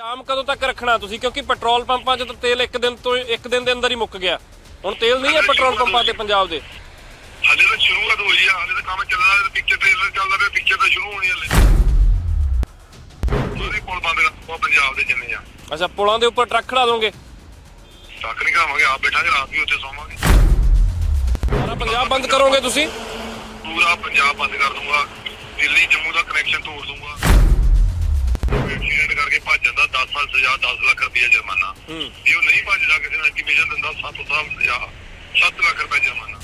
ਜਾਮ ਕਦੋਂ ਤੱਕ ਰੱਖਣਾ ਤੁਸੀਂ? ਕਿਉਂਕਿ ਪੈਟਰੋਲ ਪੰਪਾਂ 'ਚ ਤਾਂ ਤੇਲ ਇੱਕ ਦਿਨ ਤੋਂ ਇੱਕ ਦਿਨ ਦੇ ਅੰਦਰ ਹੀ ਮੁੱਕ ਗਿਆ। ਹੁਣ ਤੇਲ ਨਹੀਂ ਹੈ ਪੈਟਰੋਲ ਪੰਪਾਂ ਤੇ ਪੰਜਾਬ ਦੇ। ਹਾਲੇ ਤਾਂ ਸ਼ੁਰੂਆਤ ਹੋਈ ਆ ਹਾਲੇ ਤਾਂ ਕੰਮ ਚੱਲਦਾ ਹੈ ਪਿੱਛੇ ਟ੍ਰੇਲਰ ਚੱਲਦਾ ਪਿਆ ਪਿੱਛੇ ਤਾਂ ਸ਼ੁਰੂ ਹੋਣੀ ਹਲੇ। ਸਾਰੇ ਪੁਲ ਬੰਦ ਕਰ ਪੰਜਾਬ ਦੇ ਜਿੰਨੇ ਆ। ਅੱਛਾ ਪੁਲਾਂ ਦੇ ਉੱਪਰ ਟਰੱਕ ਖੜਾ ਦੋਗੇ? ਟੱਕ ਨਹੀਂ ਕਰਾਵਾਂਗੇ ਆਪ ਬੈਠਾਂਗੇ ਰਾਤ ਵੀ ਉੱਥੇ ਸੌਵਾਂਗੇ। ਸਾਰਾ ਪੰਜਾਬ ਬੰਦ ਕਰੋਗੇ ਤੁਸੀਂ? ਪੂਰਾ ਪੰਜਾਬ ਬੰਦ ਕਰ ਦੂੰਗਾ। ਦਿੱਲੀ ਜੰਮੂ ਦਾ ਕਨੈਕਸ਼ਨ ਤੋੜ ਦੂੰਗਾ। ਐਕਸੀਡੈਂਟ ਕਰਕੇ ਭੱਜ ਜਾਂਦਾ 10 ਸਾਲ ਸਜ਼ਾ 10 ਲੱਖ ਰੁਪਏ ਜੁਰਮਾਨਾ। ਹੂੰ। ਜੇ ਉਹ ਨਹੀਂ ਭੱਜਦਾ ਕਿਸੇ ਨੂੰ ਇੰਟੀਮੇਸ਼ਨ ਦਿੰਦਾ? 7 ਸਾਲ ਸਜ਼ਾ 7 ਲੱਖ ਰੁਪਏ ਜੁਰਮਾਨਾ।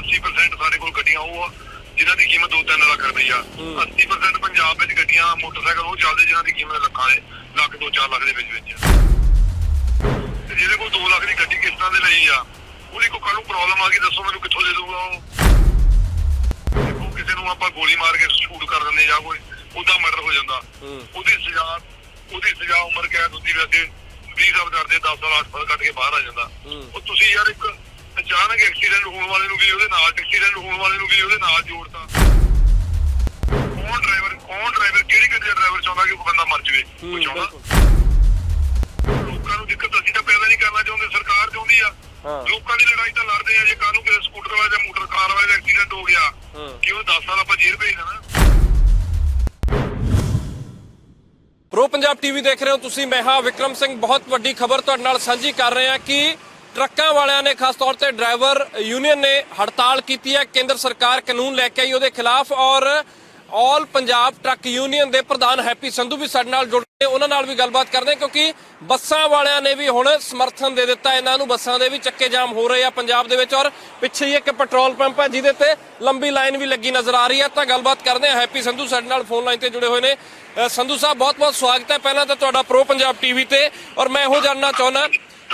80% ਸਾਡੇ ਕੋਲ ਗੱਡੀਆਂ ਉਹ ਆ ਜਿਨ੍ਹਾਂ ਦੀ ਕੀਮਤ 2-3 ਲੱਖ ਰੁਪਈਆ। 80% ਪੰਜਾਬ ਵਿੱਚ ਗੱਡੀਆਂ ਮੋਟਰਸਾਈਕਲ ਉਹ ਚੱਲਦੇ ਜਿਨ੍ਹਾਂ ਦੀ ਕੀਮਤ ਲੱਖਾਂ ਦੇ ਲੱਖ 2-4 ਲੱਖ ਦੇ ਵਿੱਚ ਵਿੱਚ। ਤੇ ਜਿਹਦੇ ਕੋਲ 2 ਲੱਖ ਦੀ ਗੱਡੀ ਕਿਸ਼ਤਾਂ ਦੇ ਲਈ ਆ ਉਹਦੀ ਕੋਈ ਕੱਲ ਨੂੰ ਪ੍ਰੋਬਲਮ ਆ ਗਈ? ਦੱਸੋ ਮੈਨੂੰ ਕਿੱਥੋਂ ਦੇ ਦੂਗਾ ਉਹ। ਕਿਸੇ ਨੂੰ ਆਪਾਂ ਗੋਲੀ ਮਾਰ ਕੇ ਸ਼ੂਟ ਕਰ ਦਿੰਦੇ ਜਾਂ ਕੋਈ। ਉਹਦਾ ਮਰਡਰ ਹੋ ਜਾਂਦਾ। ਉਹਦੀ ਸਜ਼ਾ ਉਹਦੀ ਸਜ਼ਾ ਉਮਰ ਕੈਦ ਹੁੰਦੀ ਵੈਸੇ 20 ਸਾਲ ਕਰਦੇ 10 ਸਾਲ 8 ਸਾਲ ਕੱਟ ਕੇ ਬਾਹਰ ਆ ਜਾਂਦਾ। ਉਹ ਤੁਸੀਂ ਯਾਰ ਇੱਕ ਅਚਾਨਕ ਐਕਸੀਡੈਂਟ ਹੋਣ ਵਾਲੇ ਨੂੰ ਵੀ ਉਹਦੇ ਨਾਲ ਐਕਸੀਡੈਂਟ ਹੋਣ ਵਾਲੇ ਨੂੰ ਵੀ ਉਹਦੇ ਨਾਲ ਜੋੜਤਾ। ਕੌਣ ਡਰਾਈਵਰ ਕੌਣ ਡਰਾਈਵਰ ਕਿਹੜੀ ਗੱਡੀ ਦਾ ਡਰਾਈਵਰ ਚਾਹੁੰਦਾ ਕਿ ਉਹ ਬੰਦਾ ਮਰ ਜਾਵੇ? ਕੋਈ ਚਾਹੁੰਦਾ? ਲੋਕਾਂ ਨੂੰ ਦਿੱਕਤ ਅਸੀਂ ਤਾਂ ਪੈਦਾ ਨਹੀਂ ਕਰਨਾ ਚਾਹੁੰਦੇ ਸਰਕਾਰ ਚਾਹੁੰਦੀ ਆ। ਲੋਕਾਂ ਦੀ ਲੜਾਈ ਤਾਂ ਲੜਦੇ ਆ ਜੇ ਕੱਲ ਨੂੰ ਕਿਸੇ ਸਕੂਟਰ ਵਾਲੇ ਜਾਂ ਮੋਟਰ ਕਾਰ ਵਾਲੇ ਦਾ ਐਕਸੀਡੈਂਟ ਹੋ ਗਿਆ ਕਿ ਉਹ 10 ਸਾਲ ਆਪਾਂ ਜੇਲ੍ਹ ਭੇਜ ਦੇਣਾ। ਪ੍ਰੋ ਪੰਜਾਬ ਟੀਵੀ ਦੇਖ ਰਹੇ ਹੋ ਤੁਸੀਂ, ਮੈਂ ਹਾਂ ਵਿਕਰਮ ਸਿੰਘ। ਬਹੁਤ ਵੱਡੀ ਖਬਰ ਤੁਹਾਡੇ ਨਾਲ ਸਾਂਝੀ ਕਰ ਰਹੇ ਹਾਂ ਕਿ ਟਰੱਕਾਂ ਵਾਲਿਆਂ ਨੇ ਖਾਸ ਤੌਰ ਤੇ ਡਰਾਈਵਰ ਯੂਨੀਅਨ ਨੇ ਹੜਤਾਲ ਕੀਤੀ ਹੈ। ਕੇਂਦਰ ਸਰਕਾਰ ਕਾਨੂੰਨ ਲੈ ਕੇ ਆਈ ਉਹਦੇ ਖਿਲਾਫ ਔਰ ਆਲ ਪੰਜਾਬ ਟਰੱਕ ਯੂਨੀਅਨ ਦੇ ਪ੍ਰਧਾਨ ਹੈਪੀ ਸੰਧੂ ਵੀ ਸਾਡੇ ਨਾਲ ਜੁੜ ਉਹਨਾਂ ਨਾਲ ਵੀ ਗੱਲਬਾਤ ਕਰਦੇ ਕਿਉਂਕਿ ਬੱਸਾਂ ਵਾਲਿਆਂ ਨੇ ਵੀ ਹੁਣ ਸਮਰਥਨ ਦੇ ਦਿੱਤਾ, ਇਹਨਾਂ ਨੂੰ ਬੱਸਾਂ ਦੇ ਵੀ ਚੱਕੇ ਜਾਮ ਹੋ ਰਹੇ ਆ ਪੰਜਾਬ ਦੇ ਵਿੱਚ ਔਰ ਪਿੱਛੇ ਹੀ ਇੱਕ ਪੈਟਰੋਲ ਪੰਪ ਹੈ ਜਿਹਦੇ ਤੇ ਲੰਬੀ ਲਾਈਨ ਵੀ ਲੱਗੀ ਨਜ਼ਰ ਆ ਰਹੀ ਹੈ। ਤਾਂ ਗੱਲਬਾਤ ਕਰਦੇ ਹਾਂ, ਹੈਪੀ ਸੰਧੂ ਸਾਡੇ ਨਾਲ ਫੋਨ ਲਾਈਨ ਤੇ ਜੁੜੇ ਹੋਏ ਨੇ। ਸੰਧੂ ਸਾਹਿਬ, ਬਹੁਤ-ਬਹੁਤ ਸਵਾਗਤ ਹੈ। ਪਹਿਲਾਂ ਤਾਂ ਤੁਹਾਡਾ ਪ੍ਰੋ ਪੰਜਾਬ ਟੀਵੀ ਤੇ ਔਰ ਮੈਂ ਇਹੋ ਜਾਣਨਾ ਚਾਹੁੰਦਾ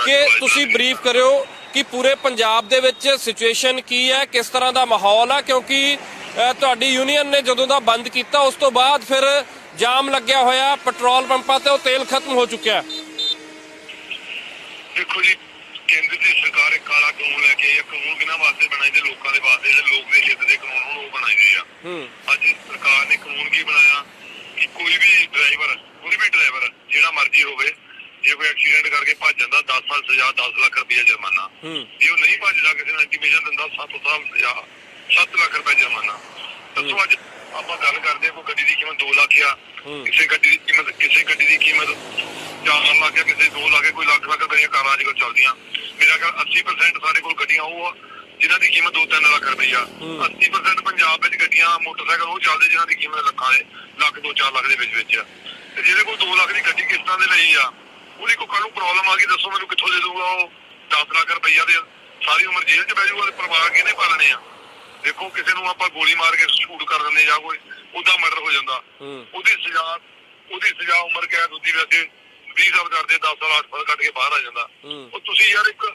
ਕਿ ਤੁਸੀਂ ਬਰੀਫ ਕਰਿਓ ਕਿ ਪੂਰੇ ਪੰਜਾਬ ਦੇ ਵਿੱਚ ਸਿਚੁਏਸ਼ਨ ਕੀ ਹੈ, ਕਿਸ ਤਰ੍ਹਾਂ ਦਾ ਮਾਹੌਲ ਆ, ਕਿਉਂਕਿ ਤੁਹਾਡੀ ਯੂਨੀਅਨ ਨੇ ਜਦੋਂ ਦਾ ਬੰਦ ਕੀਤਾ ਉਸ ਤੋਂ ਬਾਅਦ ਫਿਰ ਜਾਮ ਲੱਗਿਆ ਹੋਇਆ ਪੈਟਰੋਲ ਪੰਪਾਂ ਤੇ ਉਹ ਤੇਲ ਖਤਮ ਹੋ ਚੁੱਕਿਆ ਦੇਖੋ ਜੀ ਕੇਂਦਰ ਦੀ ਸਰਕਾਰ ਇੱਕ ਕਾਲਾ ਕਾਨੂੰਨ ਲੈ ਕੇ ਆਈ ਹੈ ਕਾਨੂੰਨ ਕਿਹਨਾਂ ਵਾਸਤੇ ਬਣਾਏ ਦੇ? ਲੋਕਾਂ ਦੇ ਵਾਸਤੇ ਜਿਹੜੇ ਲੋਕ ਦੇ ਹਿੱਤ ਦੇ ਕਾਨੂੰਨ ਹੁਣ ਉਹ ਬਣਾਏ ਦੇ ਆ। ਹੂੰ। ਅੱਜ ਸਰਕਾਰ ਨੇ ਕਾਨੂੰਨ ਕੀ ਬਣਾਇਆ? ਕਿ ਕੋਈ ਵੀ ਡਰਾਈਵਰ ਕੋਈ ਵੀ ਡਰਾਈਵਰ ਜਿਹੜਾ ਮਰਜ਼ੀ ਹੋਵੇ ਜੇ ਕੋਈ ਐਕਸੀਡੈਂਟ ਕਰਕੇ ਭੱਜ ਜਾਂਦਾ 10 ਸਾਲ ਸਜ਼ਾ 10 ਲੱਖ ਰੁਪਏ ਜੁਰਮਾਨਾ। ਜੇ ਉਹ ਨਹੀਂ ਭੱਜਦਾ ਕਿਸੇ ਨੂੰ ਇੰਟੀਮੇਸ਼ਨ ਦਿੰਦਾ 7 ਸਾਲ ਸਜ਼ਾ 7 ਲੱਖ ਰੁਪਏ ਜੁਰਮਾਨਾ ਦੱਸੋ ਅੱਜ ਆਪਾਂ ਗੱਲ ਕਰਦੇ ਹਾਂ ਕੋਈ ਗੱਡੀ ਦੀ ਕੀਮਤ 2 ਲੱਖ ਆ। ਕਿਸੇ ਗੱਡੀ ਦੀ ਕੀਮਤ ਕਿਸੇ ਗੱਡੀ ਦੀ ਕੀਮਤ 4 ਲੱਖ ਆ ਕਿਸੇ 2 ਲੱਖ ਆ, ਕੋਈ ਲੱਖ ਲੱਖ ਦੀਆਂ ਕਾਰਾਂ ਅੱਜ ਕੱਲ੍ਹ ਚੱਲਦੀਆਂ। ਮੇਰਾ ਖਿਆਲ 80% ਸਾਡੇ ਕੋਲ ਗੱਡੀਆਂ ਉਹ ਆ ਜਿਨ੍ਹਾਂ ਦੀ ਕੀਮਤ 2-3 ਲੱਖ ਰੁਪਈਆ 80% ਪੰਜਾਬ ਵਿੱਚ ਗੱਡੀਆਂ ਮੋਟਰਸਾਈਕਲ ਉਹ ਚੱਲਦੇ ਜਿਨ੍ਹਾਂ ਦੀ ਕੀਮਤ ਲੱਖਾਂ ਦੇ ਲੱਖ 2-4 ਲੱਖ ਦੇ ਵਿੱਚ ਵਿੱਚ ਆ। ਤੇ ਜਿਹਦੇ ਕੋਲ 2 ਲੱਖ ਦੀ ਗੱਡੀ ਕਿਸ਼ਤਾਂ ਦੇ ਲਈ ਆ ਉਹਦੀ ਕੋਈ ਕੱਲ ਨੂੰ ਪ੍ਰੋਬਲਮ ਆ ਗਈ ਦੱਸੋ ਮੈਨੂੰ ਕਿੱਥੋਂ ਦੇ ਦੂਗਾ ਉਹ। 10 ਲੱਖ ਰੁਪਈਆ ਦੇ ਸਾਰੀ ਉਮਰ ਜੇਲ੍ਹ 'ਚ ਬਹਿ ਜਾਊਗਾ ਤੇ ਪਰਿਵਾਰ ਕਿਹਨੇ ਪਾਲਣੇ ਆ? ਦੇਖੋ ਕਿਸੇ ਨੂੰ ਆਪਾਂ ਗੋਲੀ ਮਾਰ ਕੇ ਸ਼ੂਟ ਕਰ ਦਿੰਦੇ ਜਾਂ ਕੋਈ ਉਹਦਾ ਮਰਡਰ ਹੋ ਜਾਂਦਾ। ਉਹਦੀ ਸਜ਼ਾ ਉਹਦੀ ਸਜ਼ਾ ਉਮਰ ਕੈਦ ਹੁੰਦੀ ਵੈਸੇ 20 ਸਾਲ ਕਰਦੇ 10 ਸਾਲ 8 ਸਾਲ ਕੱਟ ਕੇ ਬਾਹਰ ਆ ਜਾਂਦਾ। ਉਹ ਤੁਸੀਂ ਯਾਰ ਇੱਕ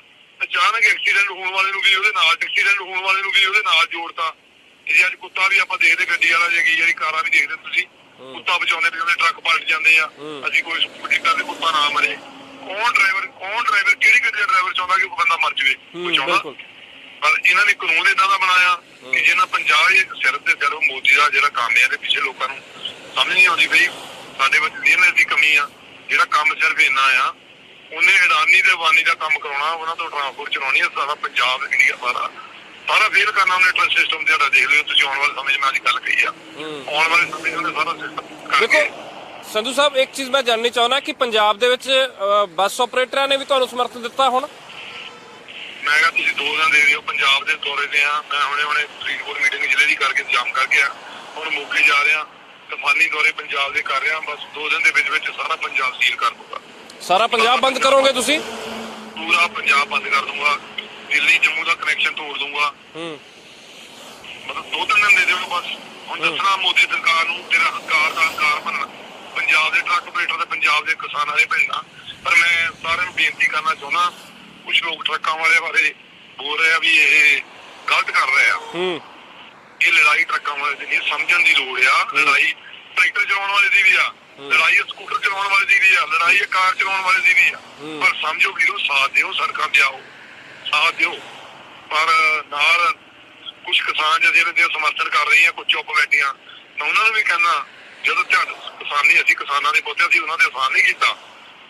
ਅਚਾਨਕ ਐਕਸੀਡੈਂਟ ਹੋਣ ਵਾਲੇ ਨੂੰ ਵੀ ਉਹਦੇ ਨਾਲ ਐਕਸੀਡੈਂਟ ਹੋਣ ਵਾਲੇ ਨੂੰ ਵੀ ਉਹਦੇ ਨਾਲ ਜੋੜਤਾ। ਇਹ ਅੱਜ ਕੁੱਤਾ ਵੀ ਆਪਾਂ ਦੇਖਦੇ ਗੱਡੀ ਵਾਲਾ ਜੇ ਕਈ ਵਾਰੀ ਕਾਰਾਂ ਵੀ ਦੇਖਦੇ ਤੁਸੀਂ। ਕੁੱਤਾ ਬਚਾਉਂਦੇ ਬਚਾਉਂਦੇ ਟਰੱਕ ਪਲਟ ਜਾਂਦੇ ਆ। ਅਸੀਂ ਕੋਈ ਸਕੂਟੀ ਕਰਦੇ ਕੁੱਤਾ ਨਾ ਮਰੇ। ਕੌਣ ਡਰਾਈਵਰ ਕੌਣ ਡਰਾਈਵਰ ਕਿਹੜੀ ਗੱਡੀ ਦਾ ਡਰਾਈਵਰ ਚਾਹੁੰਦਾ ਕਿ ਉਹ ਬੰਦਾ ਮਰ ਜਾਵੇ? ਬਿਲਕੁਲ। ਪਰ ਇਹਨਾਂ ਨੇ ਕਾਨੂੰਨ ਇਦਾਂ ਦਾ ਬਣਾਇਆ। ਜਿਹਨਾਂ ਪੰਜਾਬ ਇਹ ਸਿਰ ਤੇ ਸਿਰ ਮੋਦੀ ਦਾ ਜਿਹੜਾ ਕੰਮ ਹੈ ਤੇ ਪਿੱਛੇ ਲੋਕਾਂ ਨੂੰ ਸਮਝ ਨਹੀਂ ਆਉਂਦੀ ਬਈ ਸਾਡੇ ਵਿੱਚ ਲੀਨਸ ਦੀ ਕਮੀ ਆ ਜਿਹੜਾ ਕੰਮ ਸਿਰਫ ਇੰਨਾ ਆ ਉਹਨੇ ਅਡਾਨੀ ਤੇ ਵਾਨੀ ਦਾ ਕੰਮ ਕਰਾਉਣਾ ਉਹਨਾਂ ਤੋਂ ਟਰਾਂਸਪੋਰਟ ਚਲਾਉਣੀ ਹੈ ਸਾਰਾ ਪੰਜਾਬ ਇੰਡੀਆ ਸਾਰਾ। ਸਾਰਾ ਫੇਲ ਕਰਨਾ ਉਹਨੇ ਟਰੱਸਟ ਸਿਸਟਮ ਤੇ ਦੇਖ ਲਿਓ ਤੁਸੀਂ ਆਉਣ ਵਾਲੇ ਸਮੇਂ 'ਚ ਮੈਂ ਅੱਜ ਗੱਲ ਕਹੀ ਆ। ਆਉਣ ਵਾਲੇ ਸਮੇਂ 'ਚ ਸਾਰਾ ਸਿਸਟਮ ਦੇਖੋ ਸੰਧੂ ਸਾਹਿਬ ਇੱਕ ਚੀਜ਼ ਮੈਂ ਜਾਣਨੀ ਚਾਹੁੰਦਾ ਕਿ ਪੰਜਾਬ ਦੇ ਵਿੱਚ ਬੱਸ ਆਪਰੇਟਰਾਂ ਨੇ ਵੀ ਤੁਹਾਨੂੰ ਸਮਰਥਨ ਦਿੱਤਾ ਹੁਣ? ਮੈਂ ਕਿਹਾ ਤੁਸੀਂ ਦੋ ਦਿਨ ਦੇ ਦਿਓ ਪੰਜਾਬ ਦੇ ਦੌਰੇ ਤੇ ਆ। ਮੈਂ ਹੁਣੇ ਹੁਣੇ ਫਰੀਦਕੋਟ ਮੀਟਿੰਗ ਜ਼ਿਲ੍ਹੇ ਦੀ ਕਰਕੇ ਇੰਤਜ਼ਾਮ ਕਰਕੇ ਆ। ਹੁਣ ਮੋਗੇ ਜਾ ਰਿਹਾ ਤੂਫਾਨੀ ਦੌਰੇ ਪੰਜਾਬ ਦੇ ਕਰ ਰਿਹਾ ਬਸ ਦੋ ਦਿਨ ਦੇ ਵਿੱਚ ਵਿੱਚ ਸਾਰਾ ਪੰਜਾਬ ਸੀਲ ਕਰ ਦੂੰਗਾ ਸਾਰਾ ਪੰਜਾਬ ਬੰਦ ਕਰੋਗੇ ਤੁਸੀਂ? ਪੂਰਾ ਪੰਜਾਬ ਬੰਦ ਕਰ ਦੂੰਗਾ ਦਿੱਲੀ ਜੰਮੂ ਦਾ ਕਨੈਕਸ਼ਨ ਤੋੜ ਦੂੰਗਾ ਹੂੰ। ਮਤਲਬ ਦੋ ਤਿੰਨ ਦਿਨ ਦੇ ਦਿਓ ਬਸ। ਹੁਣ ਦੱਸਣਾ ਮੋਦੀ ਸਰਕਾਰ ਨੂੰ ਤੇਰਾ ਹੰਕਾਰ ਦਾ ਹੰਕਾਰ ਬਣਨਾ। ਪੰਜਾਬ ਦੇ ਟਰੱਕ ਆਪਰੇਟਰ ਤੇ ਪੰਜਾਬ ਦੇ ਕਿਸਾਨਾਂ ਦੇ ਭੈਣਾਂ ਪਰ ਮੈਂ ਸਾਰਿਆਂ ਨੂੰ ਬੇਨਤੀ ਕਰਨਾ ਚਾਹੁੰਦਾ ਕੁਝ ਲੋਕ ਟਰੱਕਾਂ ਵਾਲੇ ਬਾਰੇ ਬੋਲ ਰਹੇ ਆ ਵੀ ਇਹ ਗਲਤ ਕਰ ਰਹੇ ਆ। ਹੂੰ। ਇਹ ਲੜਾਈ ਟਰੱਕਾਂ ਵਾਲੇ ਦੀ ਨਹੀਂ ਸਮਝਣ ਦੀ ਲੋੜ ਆ। ਲੜਾਈ ਟਰੈਕਟਰ ਚਲਾਉਣ ਵਾਲੇ ਦੀ ਵੀ ਆ। ਲੜਾਈ ਸਕੂਟਰ ਚਲਾਉਣ ਵਾਲੇ ਦੀ ਵੀ ਆ। ਲੜਾਈ ਕਾਰ ਚਲਾਉਣ ਵਾਲੇ ਦੀ ਵੀ ਆ। ਪਰ ਸਮਝੋ ਵੀਰੋ ਸਾਥ ਦਿਓ ਸੜਕਾਂ ਤੇ ਆਓ। ਸਾਥ ਦਿਓ। ਪਰ ਨਾਲ ਕੁਝ ਕਿਸਾਨ ਜਿਹੜੇ ਦੇ ਸਮਰਥਨ ਕਰ ਰਹੀ ਆ ਕੁਝ ਚੁੱਪ ਬੈਠੀਆਂ ਮੈਂ ਉਹਨਾਂ ਨੂੰ ਵੀ ਕਹਿੰਦਾ ਜਦੋਂ ਤੁਹਾਡਾ ਕਿਸਾਨੀ ਅਸੀਂ ਕਿਸਾਨਾਂ ਦੇ ਪੁੱਤ ਅਸੀਂ ਉਹਨਾਂ ਦੇ ਆਸਾਨ ਨਹੀਂ ਕੀਤਾ।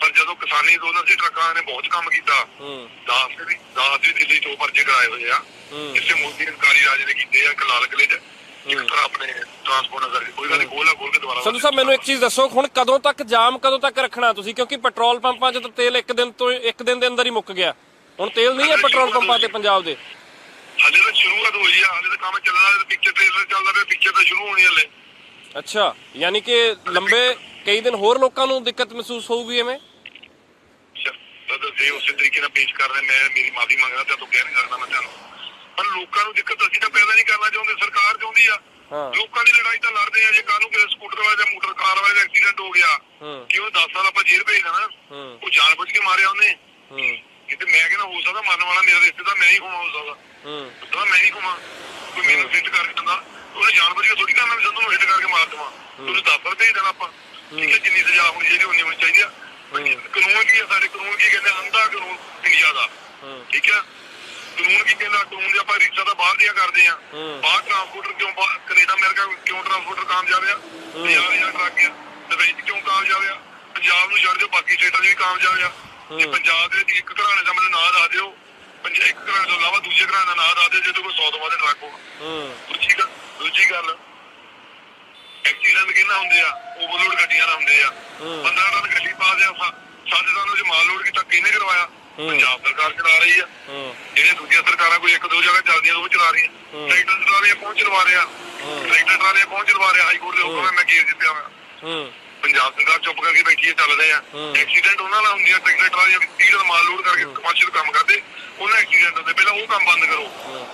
ਪਰ ਜਦੋਂ ਕਿਸਾਨੀ ਅੰਦੋਲਨ ਸੀ ਟਰੱਕਾਂ ਨੇ ਬਹੁਤ ਕੰਮ ਕੀਤਾ ਹੂੰ। 10 ਦੀ 10 ਦੀ ਦਿੱਲੀ ਤੋਂ ਪਰਚੇ ਕਰਾਏ ਹੋਏ ਆ। ਹੂੰ। ਇਸੇ ਮੋਦੀ ਅਧਿਕਾਰੀ ਰਾਜ ਨੇ ਕੀਤੇ ਆ ਇੱਕ ਲਾਲ ਕਿਲੇ 'ਚ ਇੱਕ ਤਰ੍ਹਾਂ ਆਪਣੇ ਟਰਾਂਸਪੋਰਟ ਨਜ਼ਰ ਕੋਈ ਗੱਲ ਨਹੀਂ ਖੋਲਾ ਖੋਲ ਕੇ ਦੁਬਾਰਾ ਸੰਧੂ ਸਾਹਿਬ ਮੈਨੂੰ ਇੱਕ ਚੀਜ਼ ਦੱਸੋ ਹੁਣ ਕਦੋਂ ਤੱਕ ਜਾਮ ਕਦੋਂ ਤੱਕ ਰੱਖਣਾ ਤੁਸੀਂ? ਕਿਉਂਕਿ ਪੈਟਰੋਲ ਪੰਪਾਂ 'ਚ ਤਾਂ ਤੇਲ ਇੱਕ ਦਿਨ ਤੋਂ ਇੱਕ ਦਿਨ ਦੇ ਅੰਦਰ ਹੀ ਮੁੱਕ ਗਿਆ। ਹੁਣ ਤੇਲ ਨਹੀਂ ਹੈ ਪੈਟਰੋਲ ਪੰਪਾਂ ਤੇ ਪੰਜਾਬ ਦੇ। ਹਾਲੇ ਤਾਂ ਸ਼ੁਰੂਆਤ ਹੋਈ ਆ ਹਾਲੇ ਤਾਂ ਕੰਮ ਚੱਲਦਾ ਪਿੱਛੇ ਟ੍ਰੇਲਰ ਚੱਲਦਾ ਪਿਆ ਪਿੱਛੇ ਤਾਂ ਸ਼ੁਰੂ ਹੋਣੀ ਹਲੇ। ਅੱਛਾ ਯਾਨੀ ਕਿ ਲੰਬੇ ਕਈ ਦਿਨ ਹੋਰ ਲੋਕਾਂ ਨੂੰ ਦਿੱਕਤ ਮਹਿਸੂਸ ਹੋਊਗੀ ਐਵੇਂ? ਤਾਂ ਉਸੇ ਤਰੀਕੇ ਨਾਲ ਪੇਸ਼ ਕਰ ਰਹੇ ਮੈਂ ਮੇਰੀ ਮਾਫੀ ਮੰਗਦਾ ਤੇ ਤੂੰ ਕਹਿ ਨਹੀਂ ਸਕਦਾ ਮੈਂ ਤੁਹਾਨੂੰ। ਪਰ ਲੋਕਾਂ ਨੂੰ ਦਿੱਕਤ ਅਸੀਂ ਤਾਂ ਪੈਦਾ ਨਹੀਂ ਕਰਨਾ ਚਾਹੁੰਦੇ ਸਰਕਾਰ ਚਾਹੁੰਦੀ ਆ। ਲੋਕਾਂ ਦੀ ਲੜਾਈ ਤਾਂ ਲੜਦੇ ਆ ਜੇ ਕੱਲ ਨੂੰ ਕਿਸੇ ਸਕੂਟਰ ਵਾਲੇ ਜਾਂ ਮੋਟਰ ਕਾਰ ਵਾਲੇ ਦਾ ਐਕਸੀਡੈਂਟ ਹੋ ਗਿਆ ਕਿ ਉਹ 10 ਸਾਲ ਆਪਾਂ ਜੇਲ੍ਹ ਭੇਜ ਦੇਣਾ ਹੂੰ। ਉਹ ਜਾਣ ਬੁੱਝ ਕੇ ਮਾਰਿਆ ਉਹਨੇ। ਕਿਤੇ ਮੈਂ ਕਹਿੰਦਾ ਹੋ ਸਕਦਾ ਮਰਨ ਵਾਲਾ ਮੇਰਾ ਰਿਸ਼ਤੇਦਾਰ ਮੈਂ ਹੀ ਹੋਵਾਂ ਹੋ ਸਕਦਾ। ਤਾਂ ਮੈਂ ਹੀ ਹੋਵਾਂ ਕੋਈ ਮੈਨੂੰ ਹਿੱਟ ਕਰਕੇ ਦਿੰਦਾ ਉਹਨੇ ਜਾਣ ਬੁੱਝ ਕੇ ਥੋੜੀ ਕਰਨਾ ਵੀ ਸੰਧੂ ਨੂੰ ਹਿੱਟ ਕਰਕੇ ਮਾਰ ਦੇਵਾਂ। ਉਹਨੂੰ 10 ਸਾਲ ਭੇਜ ਦੇਣਾ ਆਪਾਂ। ਠੀਕ ਹੈ। ਜਿੰਨੀ ਸਜ਼ਾ ਹੋਣੀ ਚਾਹੀਦੀ ਉਨੀ ਹੋਣੀ ਚਾਹੀਦੀ ਆ। ਕਾਨੂੰਨ ਕੀ ਹੈ ਸਾਡੇ? ਕਾਨੂੰਨ ਕੀ ਕਹਿੰਦੇ ਅੰਧਾ ਕਾਨੂੰਨ ਇੰਡੀਆ ਦਾ ਠੀਕ ਹੈ ਕਾਨੂੰਨ ਕੀ ਕਹਿੰਦਾ ਕਾਨੂੰਨ ਦੇ ਆਪਾਂ ਰੀਸਾਂ ਤਾਂ ਬਾਹਰ ਦੀਆਂ ਕਰਦੇ ਆ। ਬਾਹਰ ਟਰਾਂਸਪੋਰਟਰ ਕਿਉਂ ਕੈਨੇਡਾ ਅਮਰੀਕਾ ਕਿਉਂ ਟਰਾਂਸਪੋਰਟਰ ਕਾਮਯਾਬ ਆ? ਪੰਜਾਬ ਦੀਆਂ ਟਰੱਕ ਆ। ਵਿੱਚ ਕਿਉਂ ਕਾਮਯਾਬ ਆ? ਪੰਜਾਬ ਨੂੰ ਛੱਡ ਦਿਓ ਬਾਕੀ ਸਟੇਟਾਂ 'ਚ ਵੀ ਕਾਮਯਾਬ ਆ। ਜੇ ਪੰਜਾਬ ਦੇ ਇੱਕ ਘਰਾਣੇ ਦਾ ਮੈਨੂੰ ਨਾਂ ਦੱਸ ਦਿਓ ਪੰਜਾਬ ਇੱਕ ਘਰਾਣੇ ਤੋਂ ਇਲਾਵਾ ਦੂਜੇ ਘਰਾਣੇ ਦਾ ਨਾਂ ਦੱਸ ਦਿਓ ਜਿਹਦੇ ਕੋਲ 100 ਤੋਂ ਵੱਧ ਟਰੱਕ ਹੋਣ। ਹੂੰ। ਦੂਜੀ ਗੱਲ ਦੂਜੀ ਗੱਲ ਐਕਸੀਡੈਂਟ ਕਿੰਨਾ ਹੁੰਦੇ ਆ? ਓਵਰਲੋਡ ਗੱਡੀਆਂ ਨਾਲ ਹੁੰਦੇ ਆ। 15 ਟਨ ਗੱਡੀ ਪਾ ਦਿਆ ਸਾਡੇ ਟਨ ਵਿੱਚ ਮਾਲ ਲੋਡ ਕੀਤਾ ਕਿਹਨੇ ਕਰਵਾਇਆ? ਪੰਜਾਬ ਸਰਕਾਰ ਚਲਾ ਰਹੀ ਆ। ਜਿਹੜੇ ਦੂਜੀਆਂ ਸਰਕਾਰਾਂ ਕੋਈ ਇੱਕ ਦੋ ਜਗ੍ਹਾ ਚੱਲਦੀਆਂ ਉਹ ਚਲਾ ਰਹੀਆਂ। ਟਰੈਕਟਰ ਚਲਾ ਰਹੀਆਂ ਕੌਣ ਚਲਵਾ ਰਿਹਾ ਟਰੈਕਟਰ ਚਲਾ ਰਿਹਾ ਕੌਣ ਚਲਵਾ ਰਿਹਾ ਹਾਈ ਕੋਰਟ ਦੇ ਹੁਕਮ ਹੈ ਮੈਂ ਕੇਸ ਜਿੱਤਿਆ ਹੋਇਆ। ਪੰਜਾਬ ਸਰਕਾਰ ਚੁੱਪ ਕਰਕੇ ਬੈਠੀ ਹੈ ਚੱਲ ਰਹੇ ਆ। ਐਕਸੀਡੈਂਟ ਉਹਨਾਂ ਨਾਲ ਹੁੰਦੀਆਂ ਟਰੈਕਟਰ ਟਰਾਲੀਆਂ ਵੀ 30 ਦਾ ਮਾਲ ਲੋਡ ਕਰਕੇ ਕਮਰਸ਼ੀਅਲ ਕੰਮ ਕਰਦੇ। ਉਹਨਾਂ ਐਕਸੀਡੈਂਟ ਹੁੰਦੇ ਪਹਿਲਾਂ ਉਹ ਕੰਮ ਬੰਦ ਕਰੋ।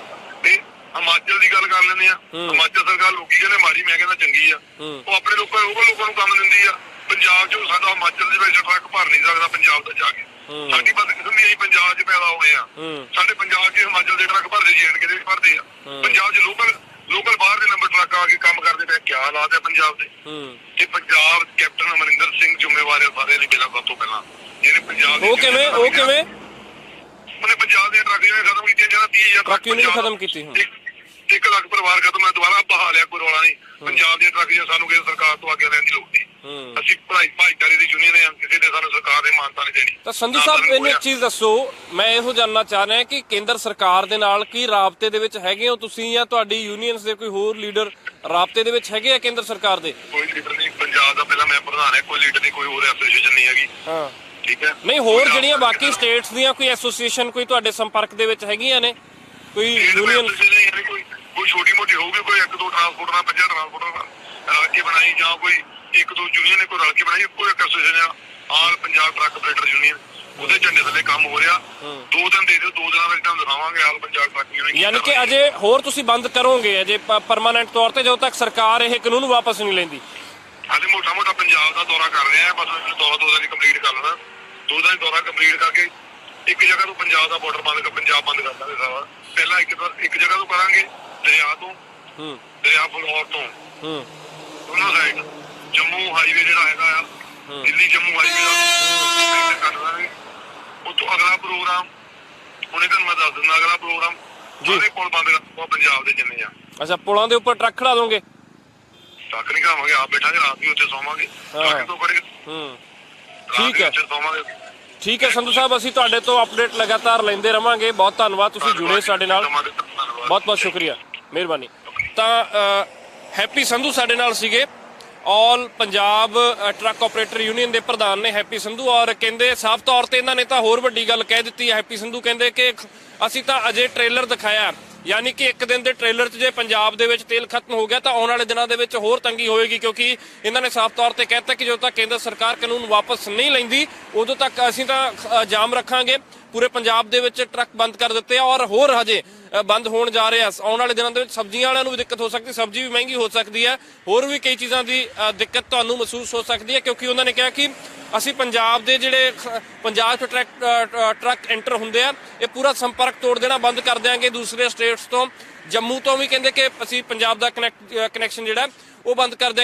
ਤੇ ਹਿਮਾਚਲ ਦੀ ਗੱਲ ਕਰ ਲੈਂਦੇ ਆ। ਹਿਮਾਚਲ ਸਰਕਾਰ ਲੋਕੀ ਕਹਿੰਦੇ ਮਾੜੀ ਮੈਂ ਕਹਿੰਦਾ ਚੰਗੀ ਆ। ਉਹ ਆਪਣੇ ਲੋਕਾਂ ਉਹ ਲੋਕਾਂ ਨੂੰ ਕੰਮ ਦਿੰਦੀ ਆ। ਪੰਜਾਬ 'ਚ ਸਾਡਾ ਹਿਮਾਚਲ ਦੇ ਵਿੱਚ ਟਰੱਕ ਭਰ ਨਹੀਂ ਸਕਦਾ ਪੰਜਾਬ ਤੋਂ ਜਾ ਕੇ। ਸਾਡੀ ਬਸ ਕਿਸਮ ਦੀ ਅਸੀਂ ਪੰਜਾਬ 'ਚ ਪੈਦਾ ਹੋਏ ਆ। ਸਾਡੇ ਪੰਜਾਬ 'ਚ ਹਿਮਾਚਲ ਦੇ ਟਰੱਕ ਭਰਦੇ ਜੇਨ ਕੇ ਦੇ ਭਰਦੇ ਆ। ਪੰਜਾਬ 'ਚ ਲੋਕਲ ਲੋਕਲ ਬਾਹਰ ਦੇ ਨੰਬਰ ਟਰੱਕ ਆ ਕੇ ਕੰਮ ਕਰਦੇ ਪਏ ਕਿਆ ਹਾਲਾਤ ਆ ਪੰਜਾਬ ਦੇ। ਤੇ ਪੰਜਾਬ ਕੈਪਟਨ ਅਮਰਿੰਦਰ ਸਿੰਘ ਜ਼ਿੰਮੇਵਾਰ ਆ ਸਾਰੇ ਲਈ ਪਹਿਲਾਂ ਸਭ ਤੋਂ ਪਹਿਲਾਂ। ਜਿਹੜੇ ਪੰਜਾਬ ਉਹ ਕਿਵੇਂ ਉਹ ਕਿਵੇਂ? ਉਹਨੇ ਪੰਜਾਬ ਦੇ ਟਰੱਕ ਜਿਹੜੇ ਖਤਮ ਕੀਤੇ ਜਿਹੜਾ 30000 ਟਰੱਕ ਖਤਮ ਕੀਤੇ ਹੁਣ 1 ਲੱਖ ਪਰਿਵਾਰ ਖਤਮ ਹੈ ਦੁਬਾਰਾ ਬਹਾ ਲਿਆ ਕੋਈ ਰੌਲਾ ਨਹੀਂ। ਪੰਜਾਬ ਦੀਆਂ ਟਰੱਕ ਜਾਂ ਸਾਨੂੰ ਕਿਸੇ ਸਰਕਾਰ ਤੋਂ ਅੱਗੇ ਲੈਣ ਦੀ ਲੋੜ ਨਹੀਂ। ਅਸੀਂ ਭਾਈ ਭਾਈਚਾਰੇ ਦੀ ਯੂਨੀਅਨ ਹੈ ਕਿਸੇ ਨੇ ਸਾਨੂੰ ਸਰਕਾਰ ਦੇ ਮਾਨਤਾ ਨਹੀਂ ਦੇਣੀ। ਤਾਂ ਸੰਧੂ ਸਾਹਿਬ ਮੈਨੂੰ ਇੱਕ ਚੀਜ਼ ਦੱਸੋ ਮੈਂ ਇਹੋ ਜਾਨਣਾ ਚਾਹ ਰਿਹਾ ਕਿ ਕੇਂਦਰ ਸਰਕਾਰ ਦੇ ਨਾਲ ਕੀ ਰਾਬਤੇ ਦੇ ਵਿੱਚ ਹੈਗੇ ਹੋ ਤੁਸੀਂ ਜਾਂ ਤੁਹਾਡੀ ਯੂਨੀਅਨਸ ਦੇ ਕੋਈ ਹੋਰ ਲੀਡਰ ਰਾਬਤੇ ਦੇ ਵਿੱਚ ਹੈਗੇ ਆ ਕੇਂਦਰ ਸਰਕਾਰ ਦੇ? ਕੋਈ ਲੀਡਰ ਨਹੀਂ ਪੰਜਾਬ ਦਾ ਪਹਿਲਾਂ ਮੈਂ ਪ੍ਰਧਾਨ ਹੈ ਕੋਈ ਲੀਡਰ ਨਹੀਂ ਕੋਈ ਹੋਰ ਐਸੋਸੀਏਸ਼ਨ ਨਹੀਂ ਹੈਗੀ। ਹਾਂ। ਠੀਕ ਹੈ? ਨਹੀਂ ਹੋਰ ਜਿਹੜੀਆਂ ਬਾਕੀ ਸਟੇਟਸ ਦੀਆਂ ਕੋਈ ਐਸੋਸੀਏਸ਼ਨ ਕੋਈ ਤੁਹਾਡੇ ਸੰਪਰਕ ਦੇ ਵਿੱਚ ਹੈਗੀਆਂ ਨੇ? ਕੋਈ ਯੂਨੀਅਨ ਛੋਟੀ ਮੋਟੀ ਹੋਊਗੀ ਕੋਈ ਇੱਕ ਦੋ ਟਰਾਂਸਪੋਰਟ ਨਾਲ ਪੰਜਾਂ ਟਰਾਂਸਪੋਰਟ ਨਾਲ ਰਲ ਕੇ ਬਣਾਈ ਜਾਂ ਕੋਈ ਇੱਕ ਦੋ ਯੂਨੀਅਨ ਨੇ ਕੋਈ ਰਲ ਕੇ ਬਣਾਈ ਕੋਈ ਇੱਕ ਐਸੋਸੀਏਸ਼ਨ ਆ all Punjab truck operator union ਉਹਦੇ ਝੰਡੇ ਥੱਲੇ ਕੰਮ ਹੋ ਰਿਹਾ। ਦੋ ਦਿਨ ਦੇ ਦਿਓ ਦੋ ਦਿਨਾਂ ਵਿੱਚ ਤੁਹਾਨੂੰ ਦਿਖਾਵਾਂਗੇ ਆਲ ਪੰਜਾਬ ਟਰੱਕ ਯੂਨੀਅਨ ਯਾਨੀ ਕਿ। ਅਜੇ ਹੋਰ ਤੁਸੀਂ ਬੰਦ ਕਰੋਗੇ ਅਜੇ ਪਰਮਾਨੈਂਟ ਤੌਰ ਤੇ ਜਦੋਂ ਤੱਕ ਸਰਕਾਰ ਇਹ ਕਾਨੂੰਨ ਵਾਪਸ ਨਹੀਂ ਲੈਂਦੀ। ਹਾਲੇ ਮੋਟਾ ਮੋਟਾ ਪੰਜਾਬ ਦਾ ਦੌਰਾ ਕਰ ਰਹੇ ਆ ਬਸ ਦੌਰਾ ਦੋ ਦਿਨ ਕੰਪਲੀਟ ਕਰ ਲੈਣਾ। ਦੋ ਦਿਨ ਦੌਰਾ ਕੰਪਲੀਟ ਕਰਕੇ ਇੱਕ ਜਗ੍ਹਾ ਤੋਂ ਪੰਜਾਬ ਦਾ ਬਾਰਡਰ ਬੰਦ ਕਰ ਪੰਜਾਬ ਬੰਦ ਕਰ ਦਾਂਗੇ ਸਾਰਾ। ਪਹਿਲਾਂ ਇੱਕ ਇੱਕ ਜਗ੍ਹਾ ਤੋਂ ਕਰਾਂਗੇ। ਦਰਿਆ ਤੋਂ ਹੂੰ। ਦਰਿਆ ਫਲੋਰ ਤੋਂ। ਹੂੰ। ਦੋਨੋਂ ਸਾਈਡ ਜੰਮੂ ਹਾਈਵੇ ਜਿਹੜਾ ਹੈਗਾ ਆ ਦਿੱਲੀ ਜੰਮੂ ਹਾਈਵੇ ਦਾ ਦਾਂਗੇ। ਉੱਥੋਂ ਅਗਲਾ ਪ੍ਰੋਗਰਾਮ ਹੁਣੇ ਤੁਹਾਨੂੰ ਮੈਂ ਦੱਸ ਦਿੰਦਾ ਅਗਲਾ ਪ੍ਰੋਗਰਾਮ ਸਾਰੇ ਪੁਲ ਬੰਦ ਕਰ ਪੰਜਾਬ ਦੇ ਜਿੰਨੇ ਆ। ਅੱਛਾ ਪੁਲਾਂ ਦੇ ਉੱਪਰ ਟਰੱਕ ਖੜਾ ਦੋਗੇ? ਟੱਕ ਨਹੀਂ ਖਾਵਾਂਗੇ ਆਪ ਬੈਠਾਂਗੇ ਰਾਤ ਵੀ ਉੱਥੇ ਸੌਵਾਂਗੇ। ਹਾਂ। ਟਰੱਕ ਤੋਂ ਹੂੰ। ਰਾਤ ਠੀਕ ਹੈ। ਉੱਥੇ ਸੌਵਾਂਗੇ। ਠੀਕ ਹੈ ਸੰਧੂ ਸਾਹਿਬ ਅਸੀਂ ਤੁਹਾਡੇ ਤੋਂ ਅਪਡੇਟ ਲਗਾਤਾਰ ਲੈਂਦੇ ਰਵਾਂਗੇ। ਬਹੁਤ ਧੰਨਵਾਦ ਤੁਸੀਂ ਜੁੜੇ ਸਾਡੇ ਨਾਲ। ਬਹੁਤ ਬਹੁਤ ਸ਼ੁਕਰੀਆ। ਮਿਹਰਬਾਨੀ। ਤਾਂ ਹੈਪੀ ਸੰਧੂ ਸਾਡੇ ਨਾਲ ਸੀਗੇ। All Punjab truck operator union ਦੇ ਪ੍ਰਧਾਨ ਨੇ ਹੈਪੀ ਸੰਧੂ ਔਰ ਕਹਿੰਦੇ, ਸਾਫ਼ ਤੌਰ ਤੇ ਇਹਨਾਂ ਨੇ ਤਾਂ ਹੋਰ ਵੱਡੀ ਗੱਲ ਕਹਿ ਦਿੱਤੀ ਹੈ ਹੈਪੀ ਸੰਧੂ। ਕਹਿੰਦੇ ਕਿ ਅਸੀਂ ਤਾਂ ਅਜੇ ਟ੍ਰੇਲਰ ਦਿਖਾਇਆ। ਯਾਨੀ ਕਿ ਇੱਕ ਦਿਨ ਦੇ ਟ੍ਰੇਲਰ 'ਚ ਜੇ ਪੰਜਾਬ ਦੇ ਵਿੱਚ ਤੇਲ ਖਤਮ ਹੋ ਗਿਆ ਤਾਂ ਆਉਣ ਵਾਲੇ ਦਿਨਾਂ ਦੇ ਵਿੱਚ ਹੋਰ ਤੰਗੀ ਹੋਏਗੀ, ਕਿਉਂਕਿ ਇਹਨਾਂ ਨੇ ਸਾਫ਼ ਤੌਰ ਤੇ ਕਹਿਤਾ ਕਿ ਜਦੋਂ ਤੱਕ ਕੇਂਦਰ ਸਰਕਾਰ ਕਾਨੂੰਨ ਵਾਪਸ ਨਹੀਂ ਲੈਂਦੀ, ਉਦੋਂ ਤੱਕ ਅਸੀਂ ਤਾਂ ਜਾਮ ਰੱਖਾਂਗੇ। ਪੂਰੇ ਪੰਜਾਬ ਦੇ ਵਿੱਚ ਟਰੱਕ ਬੰਦ ਕਰ ਦਿੱਤੇ ਆ ਔਰ ਹੋਰ ਹਜੇ ਬੰਦ ਹੋਣ ਜਾ ਰਹੇ ਆਉਣ ਵਾਲੇ ਦਿਨਾਂ ਦੇ ਵਿੱਚ ਸਬਜ਼ੀਆਂ ਵਾਲਿਆਂ ਨੂੰ ਵੀ ਦਿੱਕਤ ਹੋ ਸਕਦੀ, ਸਬਜ਼ੀ ਵੀ ਮਹਿੰਗੀ ਹੋ ਸਕਦੀ ਹੈ। ਹੋਰ ਵੀ ਕਈ ਚੀਜ਼ਾਂ ਦੀ ਦਿੱਕਤ ਤੁਹਾਨੂੰ ਮਹਿਸੂਸ ਹੋ ਸਕਦੀ ਹੈ ਕਿਉਂਕਿ ਉਹਨਾਂ ਨੇ ਕਿਹਾ ਕਿ ਅਸੀਂ ਪੰਜਾਬ ਦੇ ਜਿਹੜੇ ਪੰਜਾਬ 'ਚ ਟਰੱਕ ਟਰੱਕ ਐਂਟਰ ਹੁੰਦੇ ਆ, ਇਹ ਪੂਰਾ ਸੰਪਰਕ ਤੋੜ ਦੇਣਾ ਬੰਦ ਕਰ ਦਿਆਂਗੇ। ਦੂਸਰੇ ਸਟੇਟਸ ਤੋਂ, ਜੰਮੂ ਤੋਂ ਵੀ ਕਹਿੰਦੇ ਕਿ ਅਸੀਂ ਪੰਜਾਬ ਦਾ ਕਨੈਕਟ ਕਨੈਕਸ਼ਨ ਜਿਹੜਾ, ਉਹ ਬੰਦ ਕਰ ਦਿਆਂਗੇ।